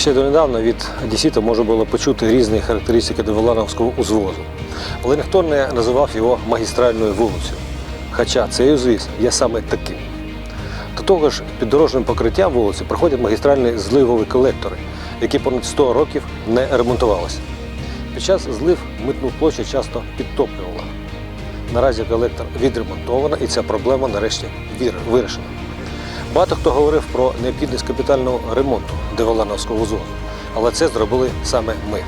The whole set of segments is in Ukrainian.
Ще донедавна від одеситів можна було почути різні характеристики Деволановського узвозу, але ніхто не називав його магістральною вулицею. Хоча цей узвіз є саме таким. До того ж, під дорожнім покриттям вулиці проходять магістральні зливові колектори, які понад 100 років не ремонтувалися. Під час злив митну площу часто підтоплювала. Наразі колектор відремонтовано і ця проблема нарешті вирішена. Багато хто говорив про необхідність капітального ремонту Деволановського узвозу, але це зробили саме ми.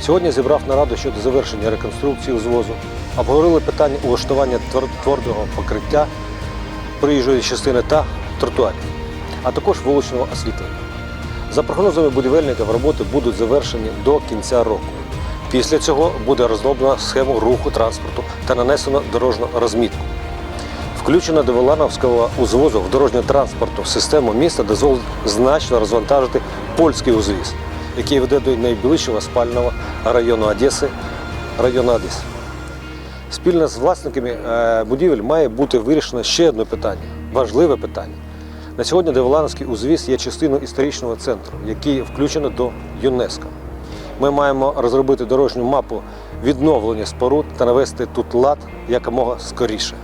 Сьогодні зібрав нараду щодо завершення реконструкції узвозу, обговорили питання улаштування твер- твердого покриття проїжджої частини та тротуарів, а також вуличного освітлення. За прогнозами будівельників, роботи будуть завершені до кінця року. Після цього буде розроблена схема руху транспорту та нанесено дорожню розмітку. Включено до Волановського узвозу в дорожньо-транспортну систему міста дозволить значно розвантажити польський узвіз, який веде до найближчого спального району Одеси, району Одеси. Спільно з власниками е, будівель має бути вирішено ще одне питання важливе питання. На сьогодні Деволановський узвіз є частиною історичного центру, який включено до ЮНЕСКО. Ми маємо розробити дорожню мапу відновлення споруд та навести тут лад якомога скоріше.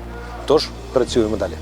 Тож Працюємо далі.